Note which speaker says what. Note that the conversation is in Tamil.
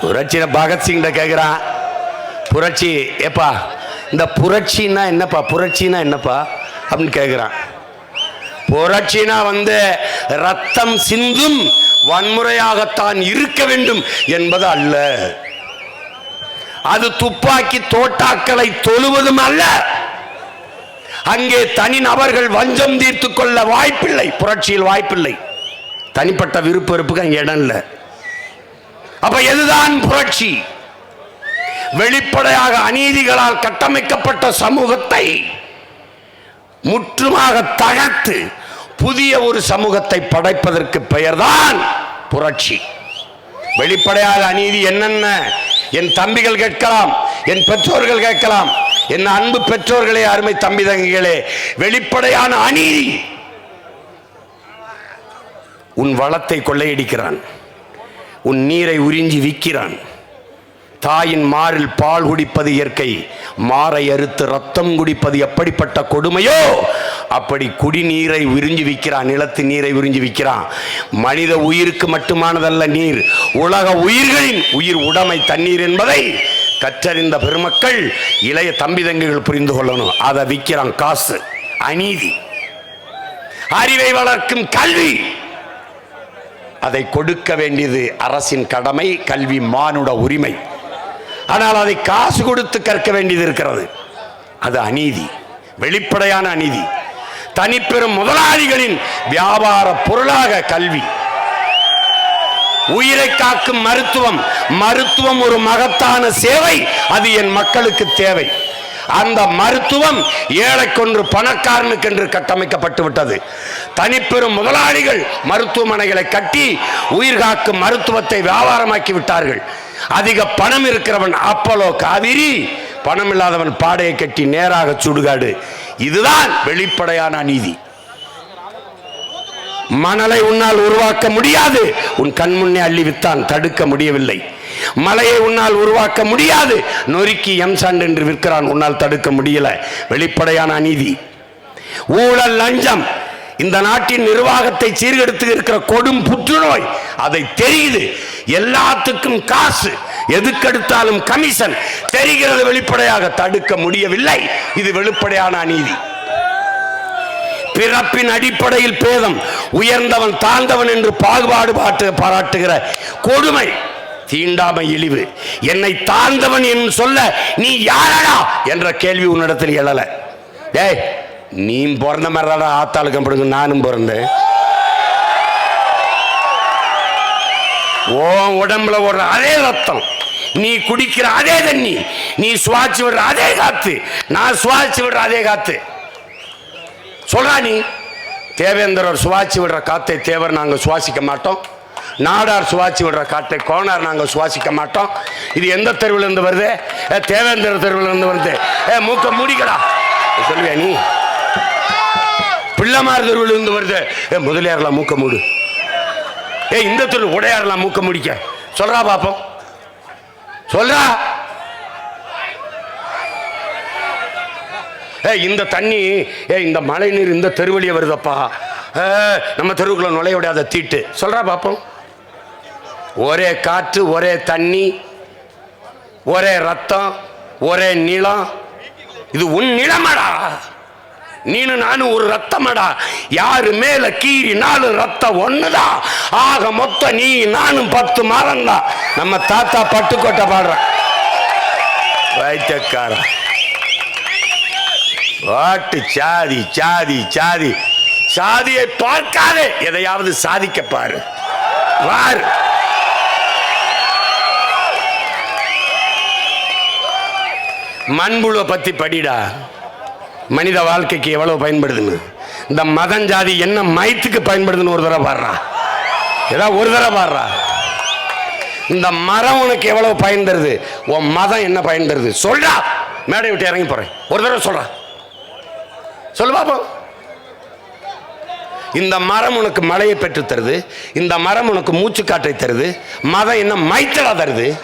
Speaker 1: புரட்சி பகத்சிங்கிட்ட கேட்குறான் புரட்சி ஏப்பா இந்த புரட்சின்னா என்னப்பா புரட்சின்னா என்னப்பா அப்படின்னு கேட்குறான் புரட்சினா வந்து ரத்தம் சிந்தும் வன்முறையாகத்தான் இருக்க வேண்டும் என்பது அல்ல. அது துப்பாக்கி தோட்டாக்களை தொழுவதும் அல்ல. அங்கே தனி நபர்கள் வஞ்சம் தீர்த்து கொள்ள வாய்ப்பில்லை. புரட்சியில் வாய்ப்பில்லை. தனிப்பட்ட விருப்ப வெறுப்புக்கு அங்கே இடம் இல்லை. அப்ப எதுதான் புரட்சி? வெளிப்படையாக அநீதிகளால் கட்டமைக்கப்பட்ட சமூகத்தை முற்றுமாக தகர்த்து புதிய ஒரு சமூகத்தை படைப்பதற்கு பெயர்தான் புரட்சி. வெளிப்படையாக அநீதி என்னென்ன? என் தம்பிகள் கேட்கலாம் என் பெற்றோர்கள் கேட்கலாம் என் அன்பு பெற்றோர்களே அருமை தம்பி தங்கிகளே வெளிப்படையான அநீதி உன் வளத்தை கொள்ளையடிக்கிறான். உன் நீரை உறிஞ்சி விற்கிறான். தாயின் மாறில் பால் குடிப்பது இயற்கை மாறை அறுத்து ரத்தம் குடிப்பது எப்படிப்பட்ட கொடுமையோ? அப்படி குடிநீரை உறிஞ்சி விற்கிறான் நிலத்து நீரை உறிஞ்சி விற்கிறான். மனித உயிருக்கு மட்டுமானதல்ல நீர் உலக உயிர்களின் உயிர் உடைமை தண்ணீர் என்பதை கற்றறிந்த பெருமக்கள் இளைய தம்பிதங்கைகள் புரிந்து கொள்ளணும். அதை விற்கிறான் காசு அநீதி. அறிவை வளர்க்கும் கல்வி. அதை கொடுக்க வேண்டியது அரசின் கடமை கல்வி மானுட உரிமை. ஆனால் அதை காசு கொடுத்து கற்க வேண்டியது இருக்கிறது. அது அநீதி வெளிப்படையான அநீதி. தனிப்பெரும் முதலாளிகளின் வியாபார பொருளாக கல்வி. உயிரை காக்கும் மருத்துவம் மருத்துவம் ஒரு மகத்தான சேவை அது என் மக்களுக்கு தேவை. அந்த மருத்துவம் ஏழைக்கொன்று பணக்காரனுக்கு என்று கட்டமைக்கப்பட்டு விட்டது. தனிப்பெரும் முதலாளிகள் மருத்துவமனைகளை கட்டி உயிர் காக்கும் மருத்துவத்தை வியாபாரமாக்கி விட்டார்கள். அதிக பணம் இருக்கிறவன் அப்பலோ காவிரி பணம் இல்லாதவன் பாடையை கட்டி நேராக சுடுகாடு. இதுதான் வெளிப்படையான அநீதி மணலை உன்னால் உருவாக்க முடியாது. உன் கண் முன்னே அள்ளி வித்தான் தடுக்க முடியவில்லை. மலையை உன்னால் உருவாக்க முடியாது. நொறுக்கி எம்சாண்ட் என்று விற்கிறான் உன்னால் தடுக்க முடியல. வெளிப்படையான அநீதி. ஊழல் லஞ்சம். இந்த நாட்டின் நிர்வாகத்தை சீர்கெடுத்து இருக்கிற கொடும் புற்றுநோய் அதை தெரியுது. எல்லாத்துக்கும் காசு எதுக்கெடுத்தாலும் கமிஷன் தெரிகிறது வெளிப்படையாக தடுக்க முடியவில்லை. இது வெளிப்படையான அநீதி. பிறப்பின் அடிப்படையில் பேதம். உயர்ந்தவன் தாழ்ந்தவன் என்று பாகுபாடு பாட்டு பாராட்டுகிற கொடுமை. தீண்டாமை இழிவு. என்னை தாழ்ந்தவன் என்று சொல்ல நீ யாரடா என்ற கேள்வி உன்னிடத்தில் எழல. டேய் நீ பிறந்த மாதிரி ஆத்தாளுக்கு கம்படுங்க நானும் பிறந்தேன். ஓ உடம்புல ஓடுற அதே ரத்தம். நீ குடிக்கிற அதே தண்ணி. நீ சுவாச்சு விடுற அதே காத்து. நான் சுவாச்சு விடுற அதே காத்து. சொல்றா நீ. தேவேந்திரர் சுவாசி விடுற காத்தை தேவர் நாங்கள் சுவாசிக்க மாட்டோம். நாடார் சுவாசி விடுற காட்டை கோனார் நாங்கள் சுவாசிக்க மாட்டோம். இது எந்த தெருவிலிருந்து வருது? ஏ தேவேந்திர தெருவிலேருந்து வருது. ஏ மூக்க மூடிக்கடா. சொல்லுவியா நீ? பிள்ளைமார் தெருவிலேருந்து வருது. ஏ முதலியாரெல்லாம் மூக்க மூடு. ஏ இந்த தெரு உடையாரெல்லாம் மூக்க முடிக்க. சொல்றா பாப்போம். சொல்றா. ஏ இந்த தண்ணி ஏ இந்த மழை நீர் இந்த தெருவழியே வருதப்பா. நம்ம தெருவுக்குள்ள நுழைய விடாத தீட்டு. சொல்றா பாப்போம். ஒரே காற்று ஒரே தண்ணி ஒரே ரத்தம் ஒரே நிலம். இது உன் நிலமடா. நீனு நானும் ஒரு ரத்தமடா. யாரு மேல கீறி நாலு ரத்தம் ஒண்ணுதான் ஆக மொத்தம் நீ நானும் பத்து மரம் தான் நம்ம தாத்தா பட்டுக்கோட்டை பாடுற. வைத்தியக்காரன் வாட்டு சாதி சாதி சாதி. சாதியை பார்க்காதே. எதையாவது சாதிக்க பாரு. பாரு. மண்புழுவை பற்றி படிடா. மனித வாழ்க்கைக்கு எவ்வளோ பயன்படுதுன்னு. இந்த மதம் ஜாதி என்ன மயத்துக்கு பயன்படுதுன்னு ஒரு தடவை பாடுறா. ஏதாவது ஒரு தடவை பாடுறா. இந்த மரம் உனக்கு எவ்வளோ பயன் தருது உன் மதம் என்ன பயன் தருது சொல்றா. மேடை விட்டு இறங்கி போறேன். ஒரு தடவை சொல்றா. சொல்லு பாப்போம் இந்த மரம் உனக்கு மழையை பெற்று தருது. இந்த மரம் உனக்கு மூச்சு காற்றை தருது. மதம் என்ன மைத்தடா தருது.